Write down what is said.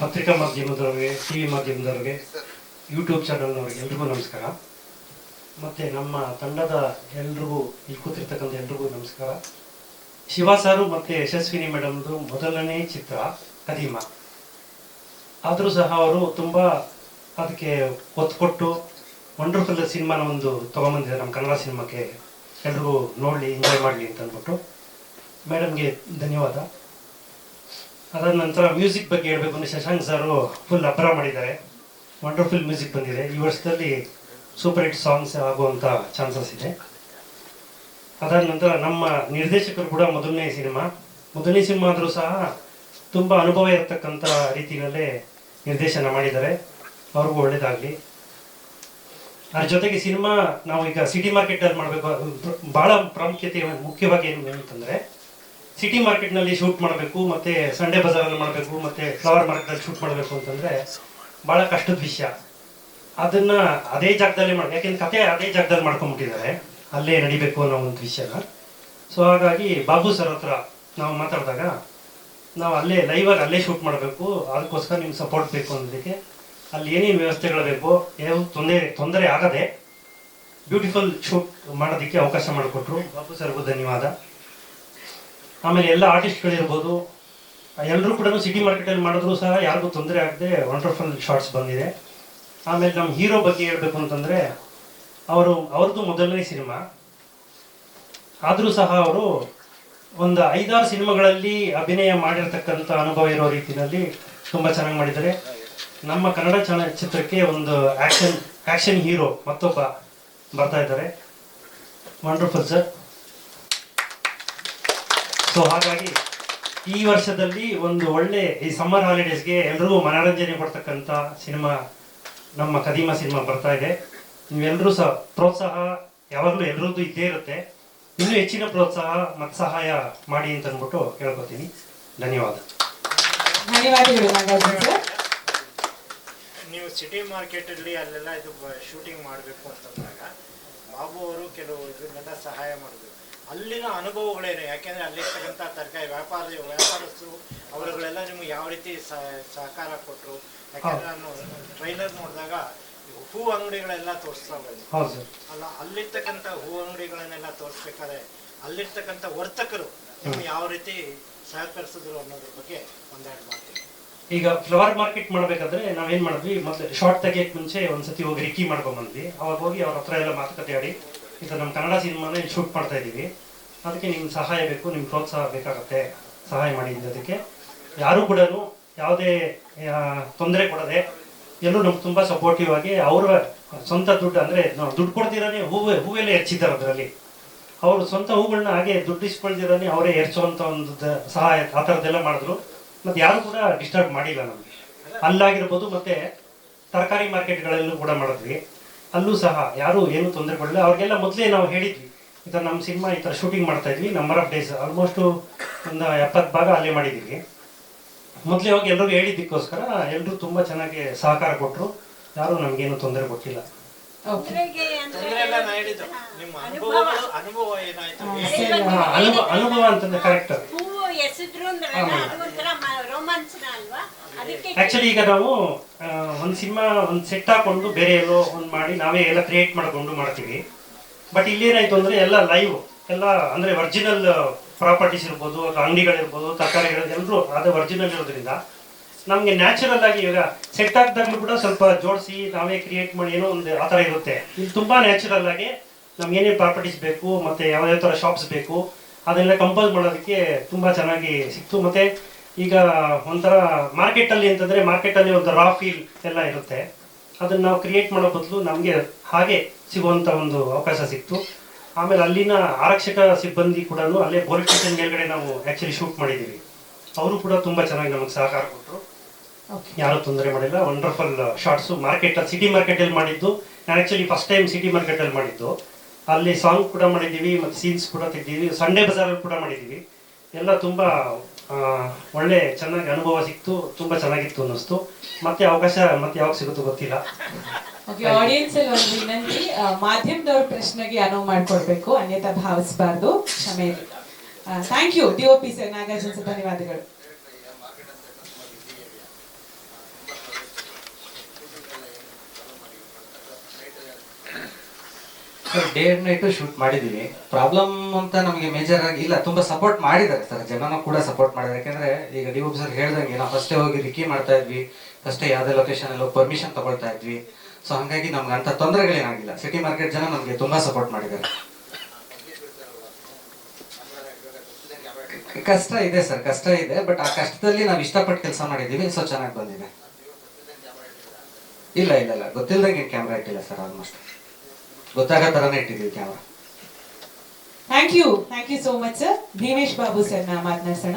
ಪತ್ರಿಕಾ ಮಾಧ್ಯಮದವ್ರಿಗೆ, T V ಮಾಧ್ಯಮದವ್ರಿಗೆ ಯೂಟ್ಯೂಬ್ ಚಾನಲ್ನವ್ರಿಗೆ ಎಲ್ರಿಗೂ ನಮಸ್ಕಾರ. ಮತ್ತು ನಮ್ಮ ತಂಡದ ಎಲ್ರಿಗೂ, ಇಲ್ಲಿ ಕೂತಿರ್ತಕ್ಕಂಥ ಎಲ್ರಿಗೂ ನಮಸ್ಕಾರ. ಶಿವ ಸಾರು ಮತ್ತು ಯಶಸ್ವಿನಿ ಮೇಡಮ್ದು ಮೊದಲನೇ ಚಿತ್ರ, ಕದೀಮ. ಆದರೂ ಸಹ ಅವರು ತುಂಬ ಅದಕ್ಕೆ ಒತ್ತು ಕೊಟ್ಟು ವಂಡರ್ಫುಲ್ ಸಿನಿಮಾನ ಒಂದು ತೊಗೊಂಬಂದಿದ್ದಾರೆ ನಮ್ಮ ಕನ್ನಡ ಸಿನಿಮಾಕ್ಕೆ. ಎಲ್ರಿಗೂ ನೋಡಲಿ ಎಂಜಾಯ್ ಮಾಡಲಿ ಅಂತ ಅಂದ್ಬಿಟ್ಟು ಮೇಡಮ್ಗೆ ಧನ್ಯವಾದ. ಅದಾದ ನಂತರ ಮ್ಯೂಸಿಕ್ ಬಗ್ಗೆ ಹೇಳಬೇಕು ಅಂದರೆ ಶಶಾಂಕ್ ಸಾರು ಫುಲ್ ಅಬ್ಬರ ಮಾಡಿದ್ದಾರೆ. ವಂಡರ್ಫುಲ್ ಮ್ಯೂಸಿಕ್ ಬಂದಿದೆ. ಈ ವರ್ಷದಲ್ಲಿ ಸೂಪರ್ ಹಿಟ್ ಸಾಂಗ್ಸ್ ಆಗುವಂಥ ಚಾನ್ಸಸ್ ಇದೆ. ಅದಾದ ನಂತರ ನಮ್ಮ ನಿರ್ದೇಶಕರು ಕೂಡ ಮೊದಲನೇ ಸಿನಿಮಾ. ಮೊದಲನೇ ಸಿನಿಮಾ ಆದರೂ ಸಹ ತುಂಬ ಅನುಭವ ಇರತಕ್ಕಂಥ ರೀತಿಯಲ್ಲೇ ನಿರ್ದೇಶನ ಮಾಡಿದ್ದಾರೆ. ಅವ್ರಿಗೂ ಒಳ್ಳೇದಾಗಲಿ. ಅದ್ರ ಜೊತೆಗೆ ಸಿನಿಮಾ ನಾವು ಈಗ ಸಿಟಿ ಮಾರ್ಕೆಟಲ್ಲಿ ಮಾಡಬೇಕು. ಭಾಳ ಪ್ರಾಮುಖ್ಯತೆ ಮುಖ್ಯವಾಗಿ ಏನು ಅಂತಂದರೆ ಸಿಟಿ ಮಾರ್ಕೆಟ್ನಲ್ಲಿ ಶೂಟ್ ಮಾಡಬೇಕು, ಮತ್ತೆ ಸಂಡೇ ಬಜಾರಲ್ಲಿ ಮಾಡಬೇಕು, ಮತ್ತೆ ಫ್ಲವರ್ ಮಾರ್ಕೆಟಲ್ಲಿ ಶೂಟ್ ಮಾಡಬೇಕು ಅಂತಂದ್ರೆ ಬಹಳ ಕಷ್ಟದ ವಿಷಯ. ಅದನ್ನ ಅದೇ ಜಾಗದಲ್ಲಿ ಮಾಡಿ, ಯಾಕೆಂದ್ರೆ ಕತೆ ಅದೇ ಜಾಗದಲ್ಲಿ ಮಾಡ್ಕೊಂಡ್ಬಿಟ್ಟಿದ್ದಾರೆ ಅಲ್ಲೇ ನಡಿಬೇಕು ಅನ್ನೋ ಒಂದು ವಿಷಯನ. ಸೊ ಹಾಗಾಗಿ ಬಾಬು ಸರ್ ಹತ್ರ ನಾವು ಮಾತಾಡಿದಾಗ ನಾವು ಅಲ್ಲೇ ಲೈವಾಗಿ ಅಲ್ಲೇ ಶೂಟ್ ಮಾಡಬೇಕು, ಅದಕ್ಕೋಸ್ಕರ ನಿಮ್ಗೆ ಸಪೋರ್ಟ್ ಬೇಕು ಅನ್ನೋದಕ್ಕೆ ಅಲ್ಲಿ ಏನೇನು ವ್ಯವಸ್ಥೆಗಳು ಬೇಕು ಯಾವ ತೊಂದರೆ ತೊಂದರೆ ಆಗದೆ ಬ್ಯೂಟಿಫುಲ್ ಶೂಟ್ ಮಾಡೋದಕ್ಕೆ ಅವಕಾಶ ಮಾಡಿಕೊಟ್ರು. ಬಾಬು ಸರ್ಗೂ ಧನ್ಯವಾದ. ಆಮೇಲೆ ಎಲ್ಲ ಆರ್ಟಿಸ್ಟ್ಗಳಿರ್ಬೋದು ಎಲ್ಲರೂ ಕೂಡ ಸಿಟಿ ಮಾರ್ಕೆಟಲ್ಲಿ ಮಾಡಿದ್ರು ಸಹ ಯಾರಿಗೂ ತೊಂದರೆ ಆಗದೆ ವಂಡರ್ಫುಲ್ ಶಾರ್ಟ್ಸ್ ಬಂದಿದೆ. ಆಮೇಲೆ ನಮ್ಮ ಹೀರೋ ಬಗ್ಗೆ ಹೇಳಬೇಕು ಅಂತಂದರೆ, ಅವರು, ಅವ್ರದ್ದು ಮೊದಲನೇ ಸಿನಿಮಾ. ಆದರೂ ಸಹ ಅವರು ಒಂದು ಐದಾರು ಸಿನಿಮಾಗಳಲ್ಲಿ ಅಭಿನಯ ಮಾಡಿರ್ತಕ್ಕಂಥ ಅನುಭವ ಇರೋ ರೀತಿಯಲ್ಲಿ ತುಂಬ ಚೆನ್ನಾಗಿ ಮಾಡಿದ್ದಾರೆ. ನಮ್ಮ ಕನ್ನಡ ಚಲನಚಿತ್ರಕ್ಕೆ ಒಂದು ಆ್ಯಕ್ಷನ್ ಆ್ಯಕ್ಷನ್ ಹೀರೋ ಮತ್ತೊಬ್ಬ ಬರ್ತಾ ಇದ್ದಾರೆ. ವಂಡರ್ಫುಲ್ ಸರ್ ಸೊ ಹಾಗಾಗಿ ಈ ವರ್ಷದಲ್ಲಿ ಒಂದು ಒಳ್ಳೆ ಈ ಸಮ್ಮರ್ ಹಾಲಿಡೇಸ್ಗೆ ಎಲ್ರಿಗೂ ಮನೋರಂಜನೆ ಕೊಡ್ತಕ್ಕಂಥ ಸಿನಿಮಾ ನಮ್ಮ ಕದೀಮ ಸಿನಿಮಾ ಬರ್ತಾ ಇದೆ. ನೀವೆಲ್ಲರೂ ಸಹ ಪ್ರೋತ್ಸಾಹ ಯಾವಾಗಲೂ ಎಲ್ಲರದ್ದು ಇದ್ದೇ ಇರುತ್ತೆ. ಇನ್ನೂ ಹೆಚ್ಚಿನ ಪ್ರೋತ್ಸಾಹ ಮತ್ತು ಸಹಾಯ ಮಾಡಿ ಅಂತ ಅಂದ್ಬಿಟ್ಟು ಕೇಳ್ಕೊತೀನಿ ಧನ್ಯವಾದ. ನೀವು ಸಿಟಿ ಮಾರ್ಕೆಟಲ್ಲಿ ಅಲ್ಲೆಲ್ಲ ಇದು ಶೂಟಿಂಗ್ ಮಾಡಬೇಕು ಅಂತಂದಾಗ ಬಾಬು ಅವರು ಕೆಲವು ಇದರಿಂದ ಸಹಾಯ ಮಾಡಿದ್ರು ಅಲ್ಲಿನ ಅನುಭವಗಳೇನು? ಯಾಕೆಂದ್ರೆ ಅಲ್ಲಿರ್ತಕ್ಕಂಥ ತರಕಾರಿ ವ್ಯಾಪಾರ ವ್ಯಾಪಾರಸ್ಥರು ಅವರುಗಳೆಲ್ಲ ನಿಮ್ಗೆ ಯಾವ ರೀತಿ ಸಹ- ಸಹಕಾರ ಕೊಟ್ಟರು ಯಾಕೆಂದ್ರೆ ನಾನು ಟ್ರೈಲರ್ ನೋಡಿದಾಗ ಹೂ ಅಂಗಡಿಗಳೆಲ್ಲ ತೋರಿಸ್ತಾ ಬಂದ್ರು ಅಲ್ಲ ಅಲ್ಲಿರ್ತಕ್ಕಂಥ ಹೂ ಅಂಗಡಿಗಳನ್ನೆಲ್ಲ ತೋರಿಸ್ಬೇಕಾದ್ರೆ ಅಲ್ಲಿರ್ತಕ್ಕಂಥ ವರ್ತಕರು ನಿಮ್ಗೆ ಯಾವ ರೀತಿ ಸಹಕರಿಸಿದ್ರು ಅನ್ನೋದ್ರ ಬಗ್ಗೆ ಒಂದೆರಡು ಮಾತು ಈಗ ಫ್ಲವರ್ ಮಾರ್ಕೆಟ್ ಮಾಡ್ಬೇಕಾದ್ರೆ ನಾವೇನ್ ಮಾಡಿದ್ವಿ, ಮತ್ತೆ ಶಾರ್ಟ್ ತೆಗಿಯಕ್ ಮುಂಚೆ ಒಂದ್ಸತಿ ಹೋಗಿ ರಿಕ್ಕಿ ಮಾಡ್ಕೊಂಡ್ಬಂದ್ವಿ ಅವಾಗ ಹೋಗಿ ಅವ್ರ ಹತ್ರ ಎಲ್ಲ ಮಾತುಕತೆ ಆಡಿ ಇದು ನಮ್ಮ ಕನ್ನಡ ಸಿನಿಮಾನ ಇಲ್ಲಿ ಶೂಟ್ ಮಾಡ್ತಾ ಇದ್ದೀವಿ ಅದಕ್ಕೆ ನಿಮ್ಗೆ ಸಹಾಯ ಬೇಕು, ನಿಮ್ಗೆ ಪ್ರೋತ್ಸಾಹ ಬೇಕಾಗತ್ತೆ. ಸಹಾಯ ಮಾಡಿ ಅದಕ್ಕೆ. ಯಾರು ಕೂಡ ಯಾವುದೇ ತೊಂದರೆ ಕೊಡದೆ, ಎಲ್ಲರೂ ನಮ್ಗೆ ತುಂಬಾ ಸಪೋರ್ಟಿವ್ ಆಗಿ ಅವರ ಸ್ವಂತ ದುಡ್ಡು ಅಂದ್ರೆ ದುಡ್ಡು ಕೊಡ್ದಿರಾನೆ ಹೂವು, ಹೂವೆಲ್ಲ ಹೆಚ್ಚಿದ್ದಾರೆ ಅದರಲ್ಲಿ. ಅವರು ಸ್ವಂತ ಹೂಗಳನ್ನ ಹಾಗೆ ದುಡ್ಡು ಇಸ್ಕೊಳ್ದಿರಾನೆ ಅವರೇ ಎರಚುವಂಥ ಒಂದು ಸಹಾಯ ಆ ಥರದ್ದೆಲ್ಲ ಮಾಡಿದ್ರು. ಮತ್ತೆ ಯಾರು ಕೂಡ ಡಿಸ್ಟರ್ಬ್ ಮಾಡಿಲ್ಲ ನಮಗೆ. ಅಲ್ಲಾಗಿರ್ಬೋದು ಮತ್ತೆ ತರಕಾರಿ ಮಾರ್ಕೆಟ್ಗಳಲ್ಲೂ ಕೂಡ ಮಾಡಿದ್ವಿ. ಅಲ್ಲೂ ಸಹ ಯಾರು ಏನು ತೊಂದರೆ ಕೊಡಲಿಲ್ಲ. ಅವ್ರಿಗೆಲ್ಲ ಮೊದಲೇ ನಾವು ಹೇಳಿದ್ವಿ ಈ ಥರ ನಮ್ಮ ಸಿನಿಮಾ ಈ ಥರ ಶೂಟಿಂಗ್ ಮಾಡ್ತಾ ಇದ್ವಿ ನಂಬರ್ ಆಫ್ ಡೇಸ್ ಆಲ್ಮೋಸ್ಟ್ ಒಂದು ಎಪ್ಪತ್ತು ಭಾಗ ಅಲ್ಲೇ ಮಾಡಿದ್ದೀವಿ. ಮೊದಲೇ ಹೋಗಿ ಎಲ್ಲರಿಗೂ ಹೇಳಿದ್ದಕ್ಕೋಸ್ಕರ ಎಲ್ಲರೂ ತುಂಬ ಚೆನ್ನಾಗಿ ಸಹಕಾರ ಕೊಟ್ಟರು ಯಾರೂ ನಮಗೇನು ತೊಂದರೆ ಕೊಟ್ಟಿಲ್ಲ. ಅನುಭವ. ಅಂತಂದ್ರೆ ಕರೆಕ್ಟ್ ಎಸೆದ್ರು ಅಂದ್ರೆ ಹಾ. ಅದು ಒಂಥರ ಮ- ರೋಮಾಂಚನ ಅಲ್ವಾ? ಅದಕ್ಕೆ ಆಕ್ಚುಲಿ ಈಗ ನಾವು ಒಂದು ಒಂದ್ ಸಿನಿಮಾ ಒಂದ್ ಸೆಟ್ ಹಾಕೊಂಡು ಬೇರೆ ಎಲ್ಲೋ ಒಂದ್ ಮಾಡಿ ನಾವೇ ಎಲ್ಲ ಕ್ರಿಯೇಟ್ ಮಾಡ್ಕೊಂಡು ಮಾಡ್ತೀವಿ. ಬಟ್ ಇಲ್ಲಿ ಏನಾಯ್ತು ಅಂದ್ರೆ ಎಲ್ಲ ಲೈವ್ ಎಲ್ಲ ಅಂದ್ರೆ ಒರಿಜಿನಲ್ ಪ್ರಾಪರ್ಟೀಸ್ ಇರ್ಬೋದು ಅಥವಾ ಅಂಗಡಿಗಳಿರ್ಬೋದು ತರಕಾರಿಗಳು ಎಲ್ಲರೂ ಅದೇ ಒರಿಜಿನಲ್ ಇರೋದ್ರಿಂದ ನಮ್ಗೆ ನ್ಯಾಚುರಲ್ ಆಗಿ ಇವಾಗ ಸೆಟ್ ಹಾಕ್ದಾಗ್ಲೂ ಕೂಡ ಸ್ವಲ್ಪ ಜೋಡಿಸಿ ನಾವೇ ಕ್ರಿಯೇಟ್ ಮಾಡಿ ಏನೋ ಒಂದು ಆ ಥರ ಇರುತ್ತೆ. ಇಲ್ಲಿ ತುಂಬಾ ನ್ಯಾಚುರಲ್ ಆಗಿ ನಮ್ಗೆ ಏನೇನು ಪ್ರಾಪರ್ಟೀಸ್ ಬೇಕು ಮತ್ತೆ ಯಾವ ಯಾವ ಥರ ಶಾಪ್ಸ್ ಬೇಕು ಅದನ್ನೆಲ್ಲ ಕಂಪೋಸ್ ಮಾಡೋದಕ್ಕೆ ತುಂಬ ಚೆನ್ನಾಗಿ ಸಿಕ್ತು. ಮತ್ತೆ ಈಗ ಒಂಥರ ಮಾರ್ಕೆಟ್ ಅಲ್ಲಿ ಅಂತಂದ್ರೆ ಮಾರ್ಕೆಟ್ ಅಲ್ಲಿ ಒಂದು ರಾ ಫೀಲ್ ಎಲ್ಲ ಇರುತ್ತೆ. ಅದನ್ನ ನಾವು ಕ್ರಿಯೇಟ್ ಮಾಡೋ ಬದಲು ನಮಗೆ ಹಾಗೆ ಸಿಗುವಂತ ಒಂದು ಅವಕಾಶ ಸಿಕ್ತು. ಆಮೇಲೆ ಅಲ್ಲಿನ ಆರಕ್ಷಕ ಸಿಬ್ಬಂದಿ ಕೂಡ ಅಲ್ಲೇ ಪೊಲೀಸ್ ಸ್ಟೇಷನ್ ಮೇಲ್ಗಡೆ ನಾವು ಆಕ್ಚುಲಿ ಶೂಟ್ ಮಾಡಿದ್ದೀವಿ. ಅವರು ಕೂಡ ತುಂಬಾ ಚೆನ್ನಾಗಿ ನಮಗೆ ಸಹಕಾರ ಕೊಟ್ಟರು ಯಾರು ತೊಂದರೆ ಮಾಡಿಲ್ಲ. Wonderful shorts market city market ಅಲ್ಲಿ ಮಾಡಿದ್ದು. ನಾನು actually first time city market ಅಲ್ಲಿ ಮಾಡಿದ್ದು. ಅಲ್ಲಿ ಸಾಂಗ್ ಕೂಡ ಮಾಡಿದ್ದೀವಿ, ಮತ್ತೆ ಸೀನ್ಸ್ ಕೂಡ ತೆಗ್ದೀವಿ ಸಂಡೇ ಬಜಾರ್ ಕೂಡ ಮಾಡಿದ್ದೀವಿ. ಎಲ್ಲ ತುಂಬಾ ಒಳ್ಳೆ ಚೆನ್ನಾಗಿ ಅನುಭವ ಸಿಕ್ತು, ತುಂಬಾ ಚೆನ್ನಾಗಿತ್ತು ಅನ್ನಿಸ್ತು. ಮತ್ತೆ ಅವಕಾಶ, ಮತ್ತೆ ಯಾವಾಗ ಸಿಗುತ್ತೋ ಗೊತ್ತಿಲ್ಲ. ಓಕೆ ಆಡಿಯನ್ಸ್ ಅಲ್ಲಿ ವಿನಂತಿ ಮಾಧ್ಯಮದವ್ರ ಪ್ರಶ್ನೆಗೆ ಅನುವು ಮಾಡ್ಕೊಡ್ಬೇಕು ಅನ್ಯತಾ ಭಾವಿಸಬಾರ್ದು ಕ್ಷಮೆ thank you D O P sir Nagarjun ಧನ್ಯವಾದಗಳು. Sir day and night shoot ಮಾಡಿದೀವಿ. ಪ್ರಾಬ್ಲಮ್ ಅಂತ ನಮಗೆ ಮೇಜರ್ ಆಗಿ ಇಲ್ಲ, ತುಂಬಾ ಸಪೋರ್ಟ್ ಮಾಡಿದ್ದಾರೆ ಸರ್. ಜನನೂ ಕೂಡ ಸಪೋರ್ಟ್ ಮಾಡಿದ್ದಾರೆ. ಯಾಕಂದ್ರೆ ಈಗ ಡಿ ಸರ್ ಹೇಳ್ದಂಗೆ ನಾವು ಫಸ್ಟೇ ಹೋಗಿ ರಿಕಿ ಮಾಡ್ತಾ ಇದ್ವಿ. ಫಸ್ಟೇ ಯಾವುದೇ ಲೊಕೇಶನ್ ಅಲ್ಲಿ ಪರ್ಮಿಷನ್ ತಗೊಳ್ತಾ ಇದ್ವಿ. ಸೊ ಹಂಗಾಗಿ ನಮ್ಗೆ ಅಂತ ತೊಂದರೆಗಳೇನಾಗಿಲ್ಲ ಸಿಟಿ ಮಾರ್ಕೆಟ್ ಜನ ನಮಗೆ ತುಂಬಾ ಸಪೋರ್ಟ್ ಮಾಡಿದ್ದಾರೆ. ಕಷ್ಟ ಇದೆ ಸರ್, ಕಷ್ಟ ಇದೆ. ಬಟ್ ಆ ಕಷ್ಟದಲ್ಲಿ ನಾವು ಇಷ್ಟಪಟ್ಟು ಕೆಲಸ ಮಾಡಿದ್ದೀವಿ. ಸೊ ಚೆನ್ನಾಗಿ ಬಂದಿದೆ. ಇಲ್ಲ ಇಲ್ಲ ಇಲ್ಲ. ಗೊತ್ತಿಲ್ಲದಂಗೆ ಕ್ಯಾಮ್ರಾ ಇಟ್ಟಿಲ್ಲ ಸರ್ ಆಲ್ಮೋಸ್ಟ್ ಗೊತ್ತಾಗೋ ಥರನೇ ಇಟ್ಟಿದ್ದೀವಿ camera. Thank you thank you so much sir Bhimesh Babu ಸರ್ನ ಮಾತನಾಡ್ಸೋಣ.